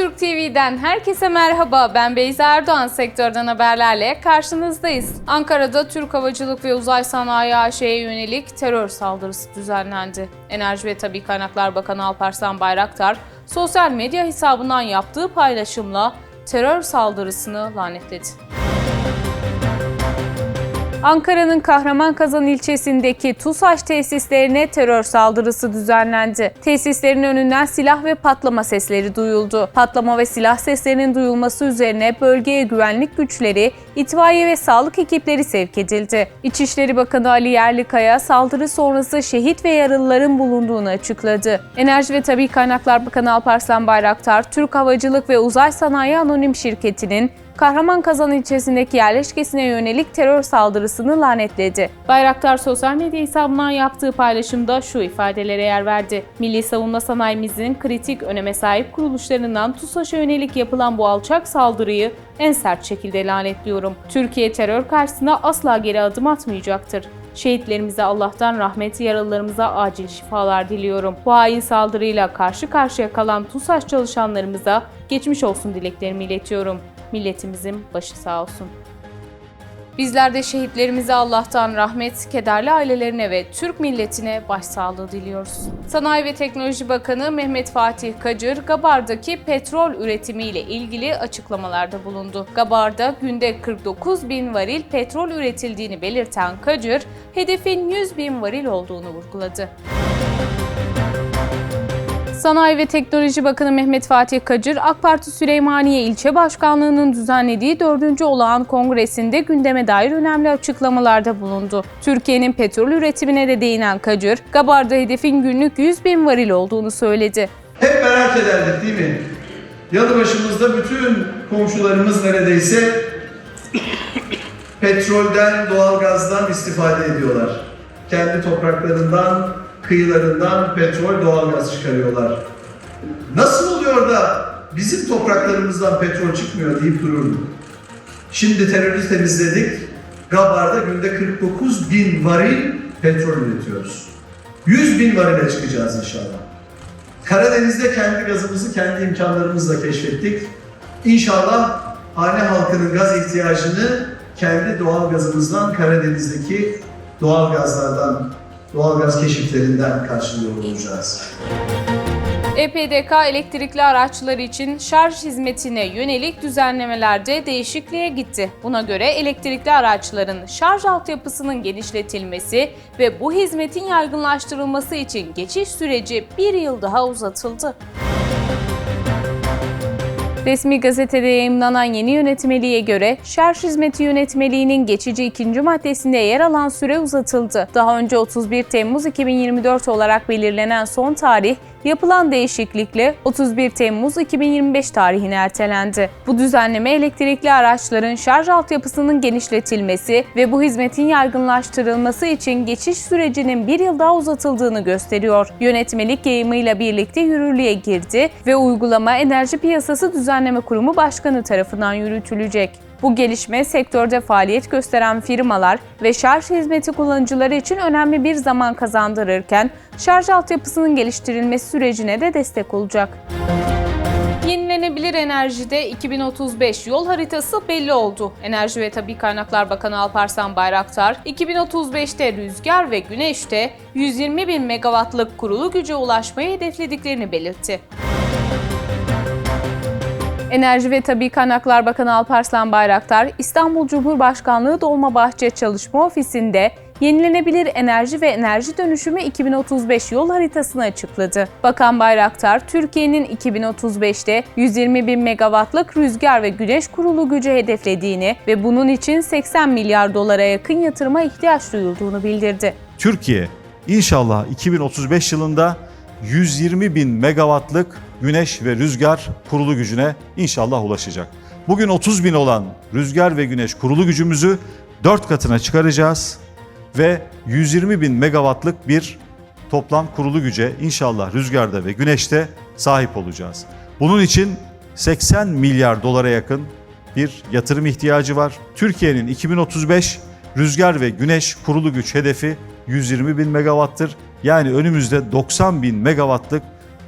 Türk TV'den herkese merhaba. Ben Beyza Erdoğan sektörden haberlerle karşınızdayız. Ankara'da Türk Havacılık ve Uzay Sanayi AŞ'ye yönelik terör saldırısı düzenlendi. Enerji ve Tabi Kaynaklar Bakanı Alparslan Bayraktar sosyal medya hesabından yaptığı paylaşımla terör saldırısını lanetledi. Ankara'nın Kahramankazan ilçesindeki TUSAŞ tesislerine terör saldırısı düzenlendi. Tesislerin önünden silah ve patlama sesleri duyuldu. Patlama ve silah seslerinin duyulması üzerine bölgeye güvenlik güçleri, itfaiye ve sağlık ekipleri sevk edildi. İçişleri Bakanı Ali Yerlikaya saldırı sonrası şehit ve yaralıların bulunduğunu açıkladı. Enerji ve Tabi Kaynaklar Bakanı Alparslan Bayraktar, Türk Havacılık ve Uzay Sanayi Anonim Şirketi'nin Kahramankazan ilçesindeki yerleşkesine yönelik terör saldırısını lanetledi. Bayraktar sosyal medya hesabından yaptığı paylaşımda şu ifadelere yer verdi. Milli savunma sanayimizin kritik öneme sahip kuruluşlarından TUSAŞ'a yönelik yapılan bu alçak saldırıyı en sert şekilde lanetliyorum. Türkiye terör karşısında asla geri adım atmayacaktır. Şehitlerimize Allah'tan rahmet, yaralılarımıza acil şifalar diliyorum. Bu hain saldırıyla karşı karşıya kalan TUSAŞ çalışanlarımıza geçmiş olsun dileklerimi iletiyorum. Milletimizin başı sağ olsun. Bizler de şehitlerimize Allah'tan rahmet, kederli ailelerine ve Türk milletine başsağlığı diliyoruz. Sanayi ve Teknoloji Bakanı Mehmet Fatih Kacır, Gabar'daki petrol üretimiyle ilgili açıklamalarda bulundu. Gabar'da günde 49 bin varil petrol üretildiğini belirten Kacır, hedefin 100 bin varil olduğunu vurguladı. Sanayi ve Teknoloji Bakanı Mehmet Fatih Kacır, AK Parti Süleymaniye İlçe Başkanlığı'nın düzenlediği 4. olağan kongresinde gündeme dair önemli açıklamalarda bulundu. Türkiye'nin petrol üretimine de değinen Kacır, Gabar'da hedefin günlük 100 bin varil olduğunu söyledi. Hep merak ederdik değil mi? Yanı başımızda bütün komşularımız neredeyse petrolden, doğalgazdan istifade ediyorlar. Kendi topraklarından, kıyılarından petrol, doğalgaz çıkarıyorlar. Nasıl oluyor da bizim topraklarımızdan petrol çıkmıyor deyip dururduk. Şimdi terörü temizledik. Gabar'da günde 49 bin varil petrol üretiyoruz. 100 bin varile çıkacağız inşallah. Karadeniz'de kendi gazımızı kendi imkanlarımızla keşfettik. İnşallah hane halkının gaz ihtiyacını kendi doğal gazımızdan Karadeniz'deki doğal gazlardan, doğal gaz keşiflerinden karşılıyor olacağız. EPDK elektrikli araçlar için şarj hizmetine yönelik düzenlemelerde değişikliğe gitti. Buna göre elektrikli araçların şarj altyapısının genişletilmesi ve bu hizmetin yaygınlaştırılması için geçiş süreci bir yıl daha uzatıldı. Resmi gazetede yayımlanan yeni yönetmeliğe göre şarj hizmeti yönetmeliğinin geçici ikinci maddesinde yer alan süre uzatıldı. Daha önce 31 Temmuz 2024 olarak belirlenen son tarih yapılan değişiklikle 31 Temmuz 2025 tarihine ertelendi. Bu düzenleme elektrikli araçların şarj altyapısının genişletilmesi ve bu hizmetin yaygınlaştırılması için geçiş sürecinin bir yıl daha uzatıldığını gösteriyor. Yönetmelik yayımıyla birlikte yürürlüğe girdi ve uygulama Enerji Piyasası Düzenleme Kurumu Başkanı tarafından yürütülecek. Bu gelişme sektörde faaliyet gösteren firmalar ve şarj hizmeti kullanıcıları için önemli bir zaman kazandırırken şarj altyapısının geliştirilmesi sürecine de destek olacak. Yenilenebilir enerjide 2035 yol haritası belli oldu. Enerji ve Tabi Kaynaklar Bakanı Alparslan Bayraktar, 2035'te rüzgar ve güneşte 120 bin megawattlık kurulu güce ulaşmayı hedeflediklerini belirtti. Enerji ve Tabi Kaynaklar Bakanı Alparslan Bayraktar, İstanbul Cumhurbaşkanlığı Dolmabahçe Çalışma Ofisi'nde Yenilenebilir Enerji ve Enerji Dönüşümü 2035 yol haritasını açıkladı. Bakan Bayraktar, Türkiye'nin 2035'te 120 bin megawattlık rüzgar ve güneş kurulu gücü hedeflediğini ve bunun için 80 milyar dolara yakın yatırıma ihtiyaç duyulduğunu bildirdi. Türkiye inşallah 2035 yılında 120 bin megawattlık güneş ve rüzgar kurulu gücüne inşallah ulaşacak. Bugün 30 bin olan rüzgar ve güneş kurulu gücümüzü 4 katına çıkaracağız ve 120 bin megawattlık bir toplam kurulu güce inşallah rüzgarda ve güneşte sahip olacağız. Bunun için 80 milyar dolara yakın bir yatırım ihtiyacı var. Türkiye'nin 2035 rüzgar ve güneş kurulu güç hedefi 120 bin megawattır. Yani önümüzde 90 bin megawattlık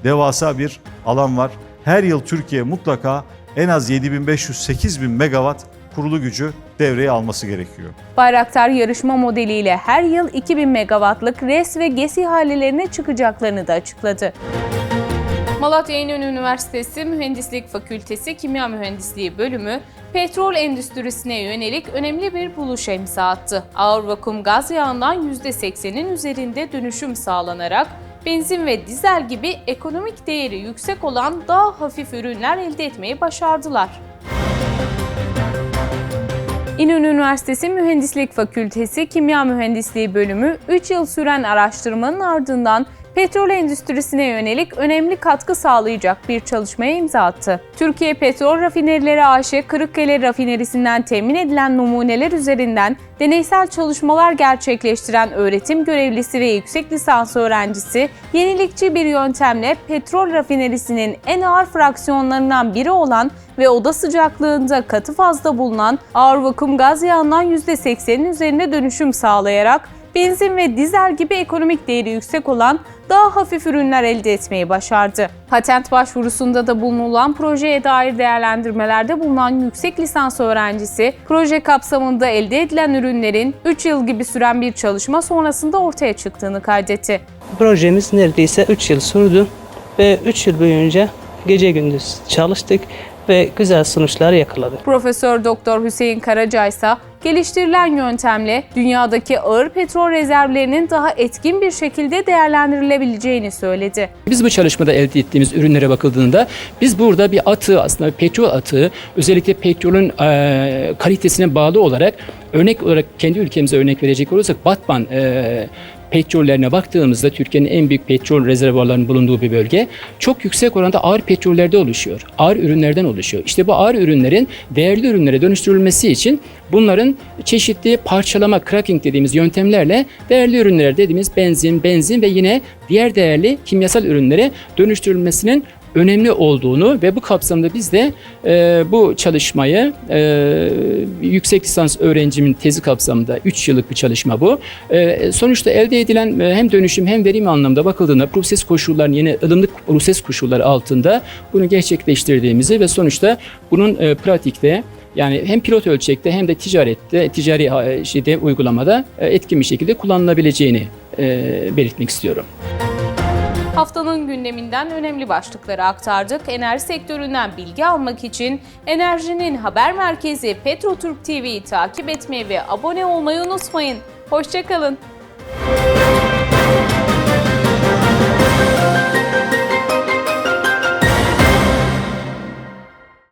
devasa bir alan var. her yıl Türkiye mutlaka en az 7500-8000 megawatt kurulu gücü devreye alması gerekiyor. Bayraktar yarışma modeliyle her yıl 2000 megawattlık RES ve GES ihalelerine çıkacaklarını da açıkladı. Malatya İnönü Üniversitesi Mühendislik Fakültesi Kimya Mühendisliği bölümü petrol endüstrisine yönelik önemli bir buluşa imza attı. Ağır vakum gaz yağından %80'in üzerinde dönüşüm sağlanarak benzin ve dizel gibi ekonomik değeri yüksek olan daha hafif ürünler elde etmeyi başardılar. İnönü Üniversitesi Mühendislik Fakültesi Kimya Mühendisliği bölümü 3 yıl süren araştırmanın ardından petrol endüstrisine yönelik önemli katkı sağlayacak bir çalışmaya imza attı. Türkiye Petrol Rafinerileri AŞ Kırıkkale Rafinerisi'nden temin edilen numuneler üzerinden deneysel çalışmalar gerçekleştiren öğretim görevlisi ve yüksek lisans öğrencisi yenilikçi bir yöntemle petrol rafinerisinin en ağır fraksiyonlarından biri olan ve oda sıcaklığında katı fazda bulunan ağır vakum gaz yağından %80'in üzerine dönüşüm sağlayarak benzin ve dizel gibi ekonomik değeri yüksek olan daha hafif ürünler elde etmeyi başardı. Patent başvurusunda da bulunulan projeye dair değerlendirmelerde bulunan yüksek lisans öğrencisi, proje kapsamında elde edilen ürünlerin 3 yıl gibi süren bir çalışma sonrasında ortaya çıktığını kaydetti. Projemiz neredeyse 3 yıl sürdü ve 3 yıl boyunca gece gündüz çalıştık ve güzel sonuçlar yakaladık. Profesör Doktor Hüseyin Karaca ise geliştirilen yöntemle dünyadaki ağır petrol rezervlerinin daha etkin bir şekilde değerlendirilebileceğini söyledi. Biz bu çalışmada elde ettiğimiz ürünlere bakıldığında biz burada bir atığı aslında petrol atığı özellikle petrolün e, kalitesine bağlı olarak örnek olarak kendi ülkemize örnek verecek olursak Batman e, petrollerine baktığımızda Türkiye'nin en büyük petrol rezervuarlarının bulunduğu bir bölge çok yüksek oranda ağır petrollerde oluşuyor. Ağır ürünlerden oluşuyor. İşte bu ağır ürünlerin değerli ürünlere dönüştürülmesi için bunların çeşitli parçalama, cracking dediğimiz yöntemlerle değerli ürünler dediğimiz benzin, benzin ve yine diğer değerli kimyasal ürünlere dönüştürülmesinin önemli olduğunu ve bu kapsamda biz de e, bu çalışmayı e, yüksek lisans öğrencimin tezi kapsamında 3 yıllık bir çalışma bu. E, sonuçta elde edilen e, hem dönüşüm hem verim anlamda bakıldığında proses koşullarının yine ılımlık proses koşulları altında bunu gerçekleştirdiğimizi ve sonuçta bunun e, pratikte yani hem pilot ölçekte hem de ticarette, ticari e, şeyde uygulamada e, etkin bir şekilde kullanılabileceğini e, belirtmek istiyorum. Haftanın gündeminden önemli başlıkları aktardık. Enerji sektöründen bilgi almak için Enerjinin Haber Merkezi Petrotürk TV'yi takip etmeyi ve abone olmayı unutmayın. Hoşçakalın.